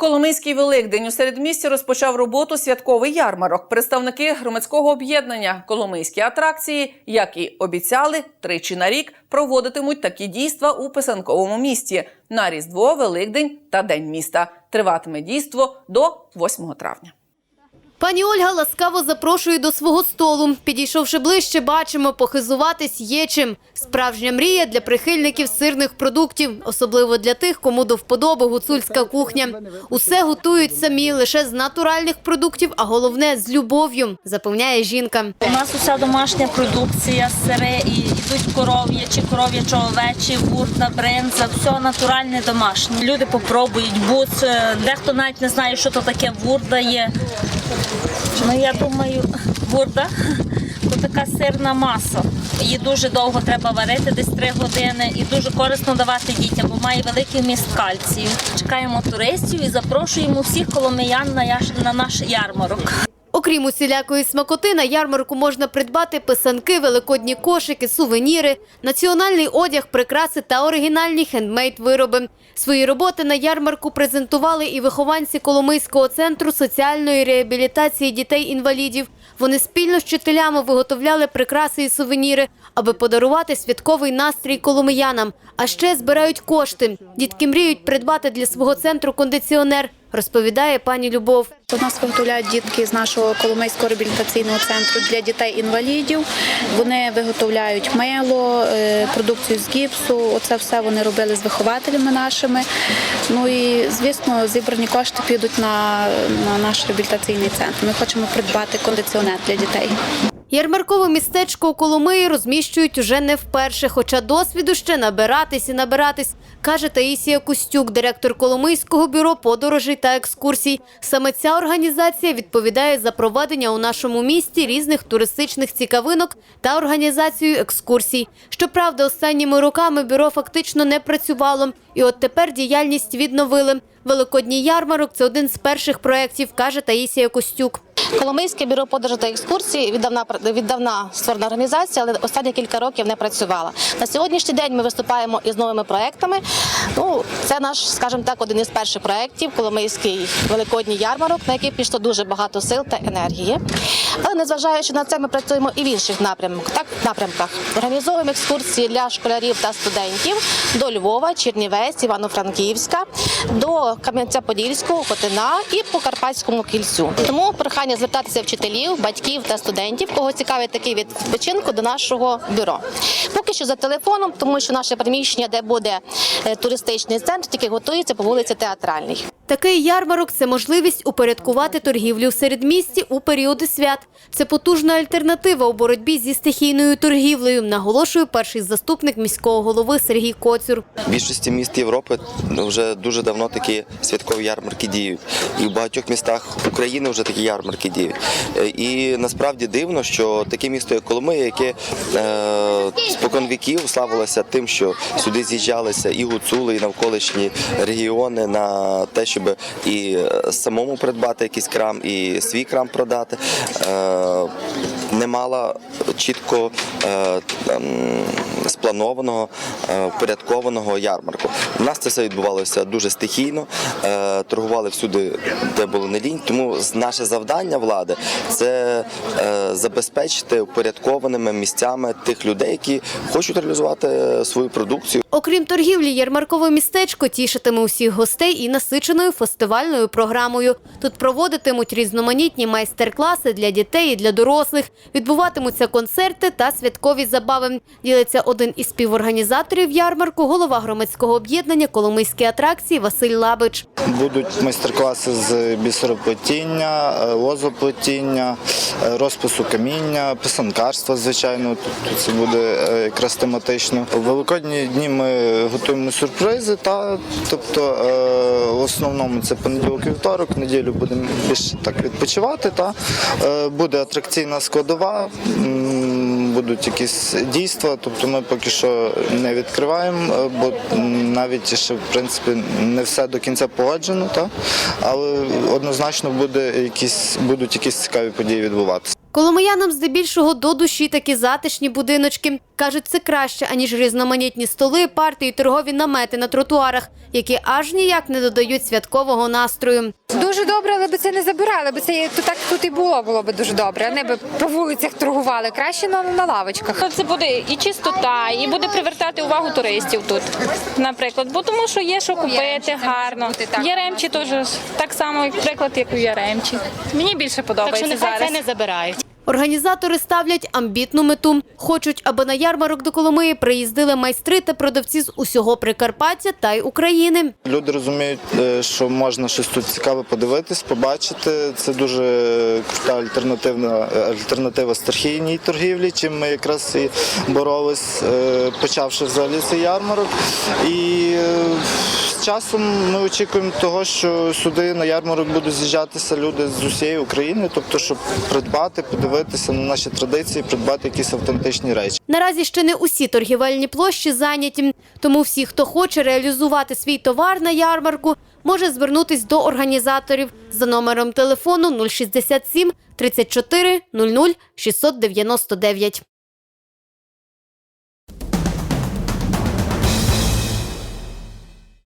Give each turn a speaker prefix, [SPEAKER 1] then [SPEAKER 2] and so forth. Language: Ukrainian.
[SPEAKER 1] Коломийський Великдень у середмісті розпочав роботу святковий ярмарок. Представники громадського об'єднання Коломийські атракції, як і обіцяли, тричі на рік проводитимуть такі дійства у писанковому місті на Різдво, Великдень та День міста. Триватиме дійство до 8 травня.
[SPEAKER 2] Пані Ольга ласкаво запрошує до свого столу. Підійшовши ближче, бачимо, похизуватись є чим. Справжня мрія для прихильників сирних продуктів, особливо для тих, кому до вподоби гуцульська кухня. Усе готують самі, лише з натуральних продуктів, а головне з любов'ю, запевняє жінка.
[SPEAKER 3] У нас уся домашня продукція, сири, і йдуть коров'ячі, коров'ячі овечі, бурта, бринза, все натуральне домашнє. Люди попробують буц, е, дехто навіть не знає, що то таке бурда є. Ну я думаю, бурда то така сирна маса. Її дуже довго треба варити, десь 3 години, і дуже корисно давати дітям, бо має великий вміст кальцію. Чекаємо туристів і запрошуємо всіх коломиян на наш ярмарок.
[SPEAKER 2] Окрім усілякої смакоти, на ярмарку можна придбати писанки, великодні кошики, сувеніри, національний одяг, прикраси та оригінальні хендмейд-вироби. Свої роботи на ярмарку презентували і вихованці Коломийського центру соціальної реабілітації дітей-інвалідів. Вони спільно з вчителями виготовляли прикраси і сувеніри, аби подарувати святковий настрій коломиянам. А ще збирають кошти. Дітки мріють придбати для свого центру кондиціонер, розповідає пані Любов.
[SPEAKER 4] У нас виготовляють дітки з нашого Коломийського реабілітаційного центру для дітей-інвалідів. Вони виготовляють мило, е, продукцію з гіпсу. Оце все вони робили з вихователями нашими. Ну і звісно, зібрані кошти підуть на, на наш реабілітаційний центр. Ми хочемо придбати кондиціонер для дітей.
[SPEAKER 2] Ярмаркове містечко Коломиї розміщують уже не вперше, хоча досвіду ще набиратись і набиратись, каже Таїсія Кустюк, директор Коломийського бюро подорожей та екскурсій. Саме ця організація відповідає за проведення у нашому місті різних туристичних цікавинок та організацію екскурсій. Щоправда, останніми роками бюро фактично не працювало, і от тепер діяльність відновили. Великодній ярмарок це один з перших проєктів, каже Таїсія Костюк.
[SPEAKER 5] Коломийське бюро подорожей та екскурсій віддавна віддавна створена організація, але останні кілька років не працювала. На сьогоднішній день ми виступаємо із новими проектами. Ну це наш, скажімо так, один із перших проєктів Коломийський великодній ярмарок, на який пішло дуже багато сил та енергії. Але незважаючи на це, ми працюємо і в інших напрямках. Так напрямках організовуємо екскурсії для школярів та студентів до Львова, Чернівець, Івано-Франківська, до Кам'янця-Подільського, Хотина і по Карпатському кільцю. Тому прохання звертатися вчителів, батьків та студентів, кого цікавить такий від відпочинку до нашого бюро. Поки що за телефоном, тому що наше приміщення, де буде е, туристичний центр, тільки готується по вулиці Театральній.
[SPEAKER 2] Такий ярмарок це можливість упорядкувати торгівлю в середмісті у періоди свят. Це потужна альтернатива у боротьбі зі стихійною торгівлею, наголошує перший заступник міського голови Сергій Коцюр.
[SPEAKER 6] В більшості міст Європи вже дуже давно такі святкові ярмарки діють. І в багатьох містах України вже такі ярмарки діють. Е, І насправді дивно, що таке місто, як Коломия, яке е, спокон віків славилося тим, що сюди з'їжджалися і гуцули, і навколишні регіони на те, щоб і е, самому придбати якийсь крам, і свій крам продати. Не мала чітко е, спланованого, впорядкованого ярмарку. У нас це все відбувалося дуже стихійно, е, торгували всюди, де було не лінь. Тому наше завдання влади це е, забезпечити впорядкованими місцями тих людей, які хочуть реалізувати е, свою продукцію.
[SPEAKER 2] Окрім торгівлі, ярмаркове містечко тішитиме усіх гостей і насиченою фестивальною програмою. Тут проводитимуть різноманітні майстер-класи для дітей і для дорослих. Відбуватимуться концерти та святкові забави. Ділиться один із співорганізаторів ярмарку, голова громадського об'єднання Коломийські атракції Василь Лабич.
[SPEAKER 7] Будуть майстер-класи з бісероплетіння, е, лозоплетіння, е, розпису каміння, писанкарства, звичайно. Тут це буде е, якраз тематично. У великодні дні ми готуємо сюрпризи, та тобто в основному це понеділок і вівторок, неділю будемо більше так відпочивати. Та буде атракційна складова. Будуть якісь дійства, тобто ми поки що не відкриваємо, е, бо навіть ще в принципі не все до кінця погоджено, та? але однозначно буде якісь, будуть якісь цікаві події відбуватися.
[SPEAKER 2] Коломиянам здебільшого до душі такі затишні будиночки. Кажуть, це краще, аніж різноманітні столи, парти і торгові намети на тротуарах, які аж ніяк не додають святкового настрою.
[SPEAKER 8] Дуже добре, але би це не забирали, бо це то так тут і було, було б дуже добре. А не би по вулицях торгували. Краще на, на лавочках.
[SPEAKER 9] Це буде і чистота, і буде привертати увагу туристів тут, наприклад. Бо тому що є що купити гарно.
[SPEAKER 8] так.
[SPEAKER 9] Яремчі теж так само, як приклад, як у Яремчі. Мені більше подобається зараз.
[SPEAKER 5] не забирають.
[SPEAKER 2] Організатори ставлять амбітну мету. Хочуть, аби на ярмарок до Коломиї приїздили майстри та продавці з усього Прикарпаття та й України.
[SPEAKER 7] Люди розуміють, е, що можна щось тут цікаве подивитись, побачити. Це дуже крута альтернативна альтернатива стихійній торгівлі, чим ми якраз і боролись, е, почавши взагалі цей ярмарок. І е, часом ми очікуємо того, що сюди на ярмарок будуть з'їжджатися люди з усієї України, тобто, щоб придбати, подивитися на наші традиції, придбати якісь автентичні речі.
[SPEAKER 2] Наразі ще не усі торгівельні площі зайняті, тому всі, хто хоче реалізувати свій товар на ярмарку, може звернутись до організаторів за номером телефону 067 34 00 699.